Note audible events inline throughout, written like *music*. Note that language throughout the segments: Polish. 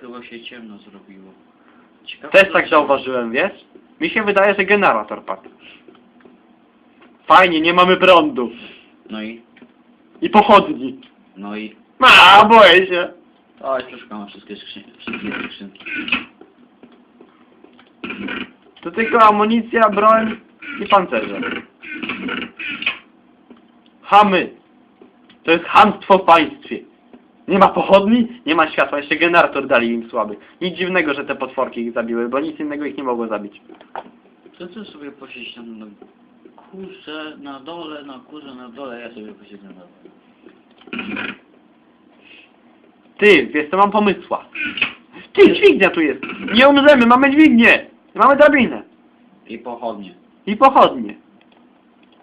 chyba się ciemno zrobiło. Ciekawe, Też tak dlaczego. zauważyłem, wiesz? Mi się wydaje, że generator padł. Fajnie, nie mamy prądu. No i, I pochodni. no i... A, boję się. Oj, przeszukam wszystkie skrzynki. Wszystkie skrzynki. To tylko amunicja, broń i pancerze. Chamy. To jest chamstwo w państwie. Nie ma pochodni, nie ma światła, jeszcze generator dali im słaby. Nic dziwnego, że te potworki ich zabiły, bo nic innego ich nie mogło zabić. To ty sobie posiedzieć tam na kurze na dole, na kurze na dole, ja sobie posiedzę na dole. Ty, wiesz co, mam pomysła. Ty, dźwignia tu jest. Nie umrzemy, mamy dźwignię. Mamy drabinę. I pochodnie. I pochodnie.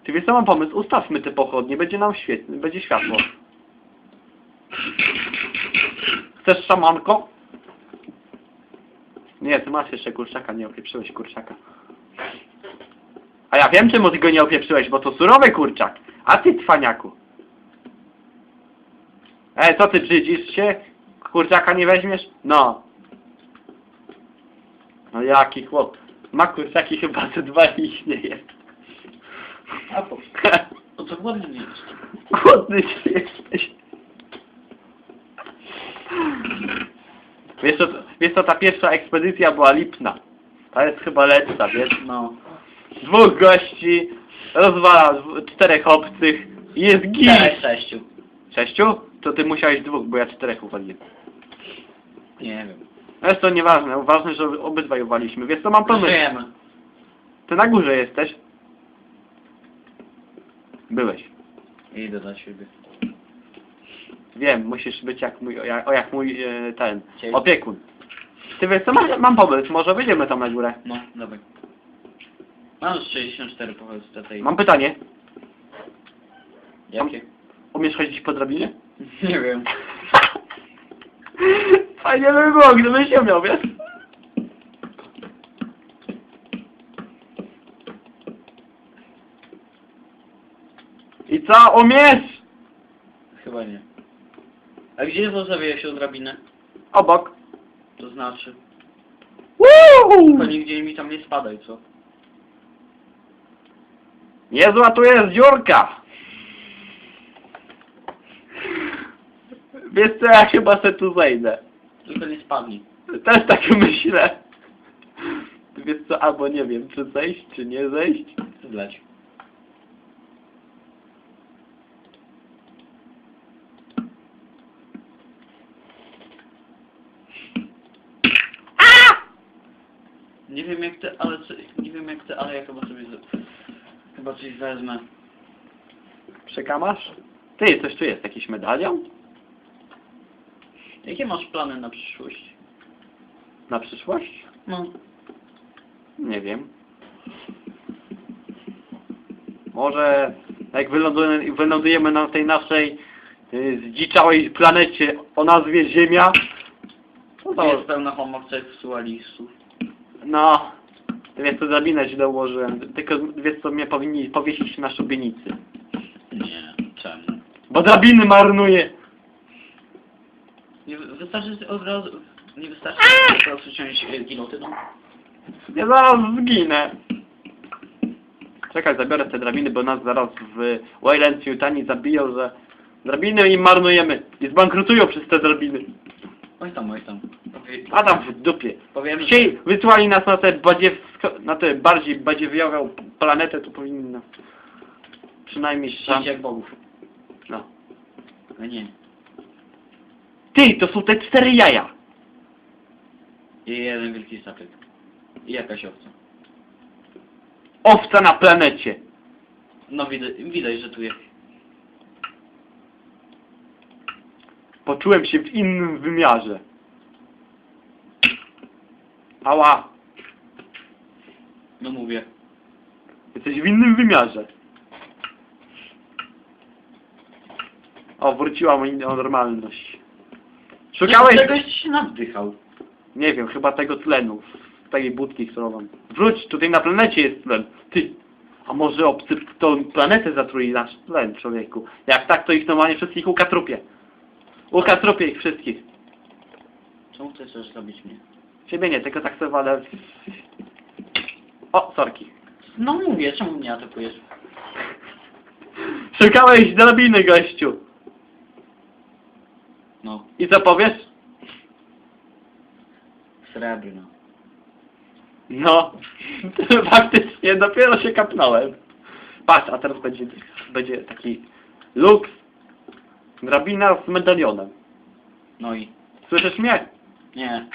Ty wiesz co, mam pomysł. Ustawmy te pochodnie, będzie nam świetnie, będzie światło. Chcesz szamanko? Nie, ty masz jeszcze kurczaka, nie opieprzyłeś kurczaka. A ja wiem, czemu ty go nie opieprzyłeś, bo to surowy kurczak. A ty, cwaniaku. E, co ty brzydzisz się? Kurczaka nie weźmiesz? No. No jaki chłop. Ma kurczaki chyba ze dwa i ich nie jest. A po No to jest. Głodny ty jesteś. Wiesz co, wiesz co, ta pierwsza ekspedycja była lipna. Ta jest chyba lepsza, wiesz? No. Dwóch gości, rozwala dw- czterech obcych i jest git. Czterech, sześciu. Sześciu? To ty musiałeś dwóch, bo ja czterech uwaliłem. Nie wiem. Ale to nieważne, ważne, że obydwaj uwaliśmy. Wiesz co, mam pomysł. Żyjemy. Ty na górze jesteś? Byłeś. Idę do siebie. Wiem, musisz być jak mój, jak, o jak mój e, ten, Ciebie. opiekun. Ty wiesz co, mam, mam pomysł, może wyjdziemy tam na górę. No, dawaj. Mam 64 powiedz do tej. Mam pytanie, Jakie? umiesz chodzić po drabinie? *laughs* Nie wiem. *laughs* Fajnie by było, gdybyś się miał, wiesz? I co, umiesz? A gdzie zostawię się drabinę? Obok. To znaczy. Tylko nigdzie mi tam nie spadaj, co? Jezu, a tu jest dziurka! Wiesz co, ja chyba se tu zejdę. Tylko nie spadnij. Też tak myślę. Wiesz co, albo nie wiem, czy zejść, czy nie zejść. Zleć. Nie wiem jak ty, ale co, nie wiem jak ty, ale ja chyba sobie z, chyba coś wezmę. Przekamasz? Ty, coś tu jest, jakiś medalion? Jakie masz plany na przyszłość? Na przyszłość? No. Nie wiem. Może jak wylądujemy, wylądujemy na tej naszej y, zdziczałej planecie o nazwie Ziemia, To jest pełna homoseksualistów. no, wiesz co, drabinę źle ułożyłem, tylko wiesz co, mnie powinni powiesić na szubienicy. Nie, czemu? Bo drabiny marnuje! Nie wy- wystarczy od razu, nie wystarczy po prostu ciąć e, gilotyną. Ja zaraz zginę. Czekaj, zabiorę te drabiny, bo nas zaraz w Wayland Yutani zabiją, że drabiny im marnujemy i zbankrutują przez te drabiny. Oj tam, oj tam. Powie, A tam w dupie. powiem, że Dzisiaj wysłali nas na tę badziewsko, na tę bardziej badziewiową planetę, to powinni nas przynajmniej szczęście jak bogów. No. Ale nie. Ty, to są te cztery jaja. I jeden wielki statek. I jakaś owca. Owca na planecie. No widać, widać że tu jest. Poczułem się w innym wymiarze. Ała. No mówię. Jesteś w innym wymiarze. O, wróciła mi normalność. Szukałeś... Czegoś się naddychał. Nie wiem, chyba tego tlenu. Z tej budki, którą mam. Wróć, tutaj na planecie jest tlen. Ty, a może obcy tą planetę zatruli nasz tlen, człowieku. Jak tak, to ich normalnie wszystkich ukatrupie. Ukatrupie ich wszystkich. Czemu chcesz zabić mnie? Ciebie nie, tylko tak sobie walę. O, sorki. No mówię, czemu mnie atakujesz? Szukałeś drabiny, gościu. No, I co powiesz? srebrno. No, *laughs* faktycznie, dopiero się kapnąłem. Patrz, a teraz będzie, będzie taki luks, drabina z medalionem. No i... Słyszysz mnie? Nie.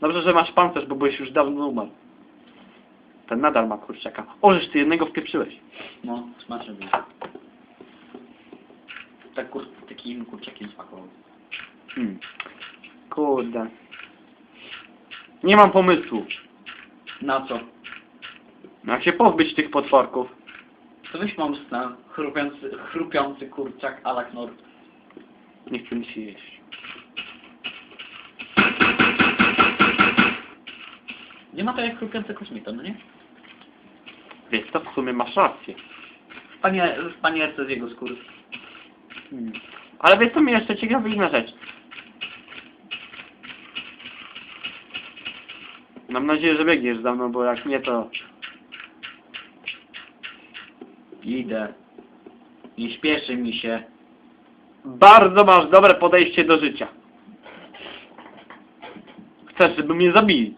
Dobrze, że masz pancerz, bo byłeś już dawno umarł. Ten nadal ma kurczaka. O, żeż ty jednego wpieprzyłeś. No, smacznie było. Tak kur... takim kurczakiem smakował. Hmm. Kurde. Nie mam pomysłu. Na co? Jak się pozbyć tych potworków? To weź mam chrupiący, chrupiący kurczak Alaknor. Nie chcę mi się jeść. Ma to jak chrupiący kosmita, no nie? Więc to w sumie masz rację. Panie, w panierce z jego skóry. Hmm. Ale wiesz co mnie jeszcze ciekawi inna rzecz. Mam nadzieję, że biegniesz za mną, bo jak nie to... Idę. Nie śpieszy mi się. Bardzo masz dobre podejście do życia. Chcesz, żeby mnie zabili.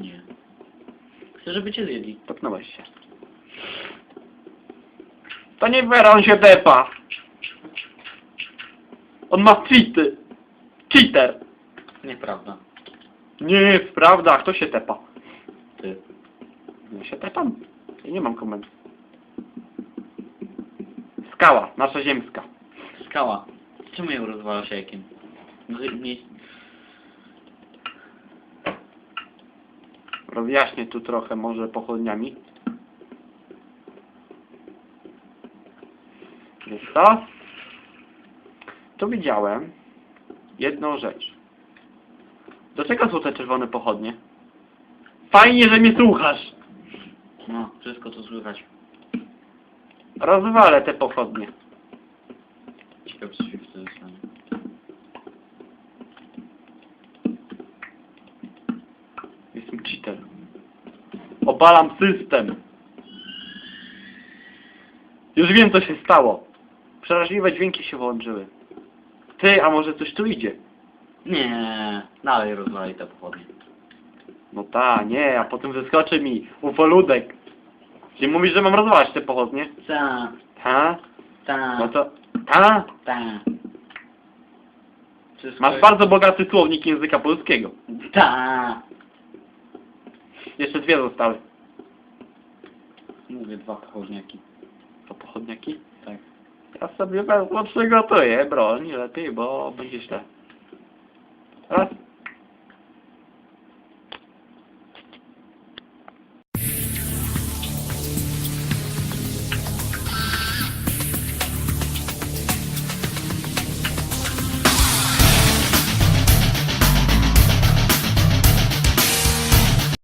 Nie. Chcę, żeby cię zjedli. Topnąłeś się. To nie fair, on się tepa. On ma cheaty. Cheater. Nieprawda. Nie prawda, kto się tepa? Ty. Ja się tepam. Ja nie mam komend. Skała, nasza ziemska. Skała. Czemu ją rozwalasz jajkiem? Nie... Rozjaśnię tu trochę może pochodniami. Wiesz co? Tu widziałem jedną rzecz. Do czego są te czerwone pochodnie? Fajnie, że mnie słuchasz. No, wszystko to słychać. Rozwalę te pochodnie. Ciekawe, co się wtedy stanie. Jestem cheater. Obalam system. Już wiem, co się stało. Przeraźliwe dźwięki się włączyły. Ty, a może coś tu idzie? Nie, dalej rozwalaj te pochodnie. No ta, nie, a potem wyskoczy mi ufoludek. Czyli mówisz, że mam rozwalać te pochodnie? Ta, Ha? ta, No to... Ta? ta. Wszystko Masz bardzo bogaty słownik języka polskiego. Ta. Jeszcze dwie zostały. Mówię, dwa pochodniaki. To pochodniaki? Tak. Ja sobie wezmę, przygotuję broń lepiej, bo będzie źle. Raz.